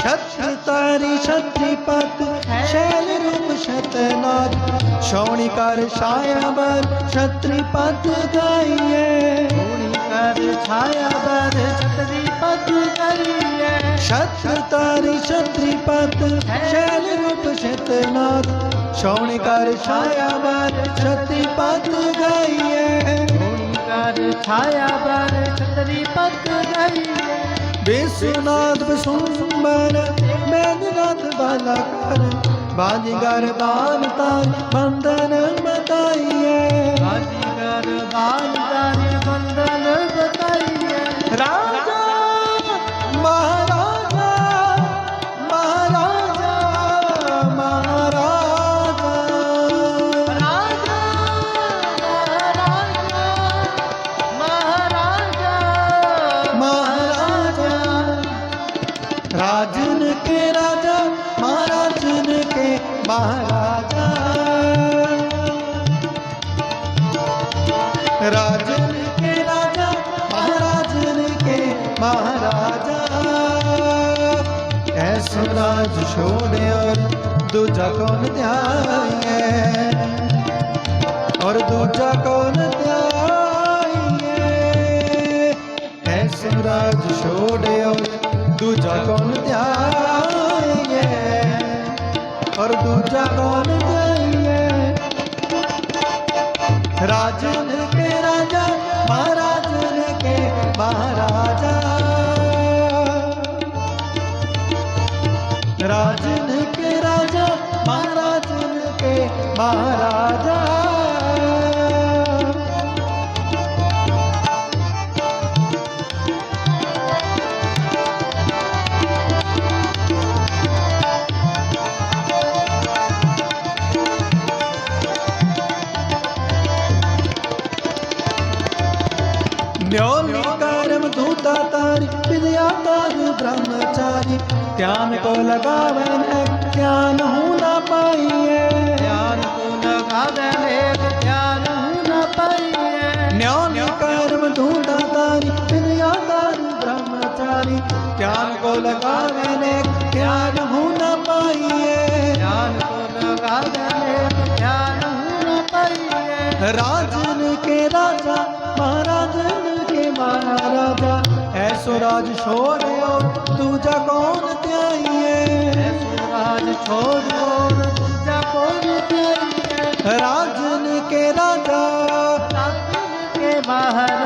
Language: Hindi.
छत्र तारी छत्रीपत शैल रूप शतनाथ शौणिकर छायावर छत्रीपत गाइए। कर छाया बर छतरी पद करिए छत्र तारी छत्रीपत शैल रूप शतनाथ शौणिकर छायावर छत्रीपत गाइए। कर छाया बर छतरी ਵਿਸੁਨਾਥ ਬਸੁੰਬਰ ਮੈਨ ਨਾਥ ਬਾਲਾ ਕਰ ਬਾਜੀਗਰ ਬਾਨ ਤਾਨ ਬੰਦਨ ਮਤਾਈਏ ਬਾਜੀਗਰ ਬਾਨ ਤਾਨ महाराजा। राजन के राजा, महाराजन के महाराजा। ऐसो राज छोड़े और दूजा कौन ध्याए और दूजा कौन ध्याए ऐसो राज छोड़े और दूजा कौन ध्याए और दूजा कौन चाहिए? राजन के राजा महाराजन के महाराजा। राजन के राजा महाराजन के महाराजा। न्योली कर्म धूता तारी विद्या तारी ब्रह्मचारी। ध्यान को लगावन ज्ञान हो ना पाइए। ध्यान को लगा देने ध्यान न पाइए। न्योली कर्म धूता तारी विद्या तारी ब्रह्मचारी। ज्ञान को लगावन ज्ञान हो ना पाइए। ज्ञान को लगा देने ध्यान न पाइए। राजन के राजा ਸੁਰਾਜ ਛੋੜਿਓ, ਦੂਜਾ ਕੌਣ ਧਿਆਈਏ? ਸੁਰਾਜ ਛੋੜਿਓ, ਦੂਜਾ ਕੌਣ ਧਿਆਈਏ? ਰਾਜਨ ਕੇ ਰਾਜਾ ਰਾਜਨ ਕੇ ਮਹਾਰਾਜ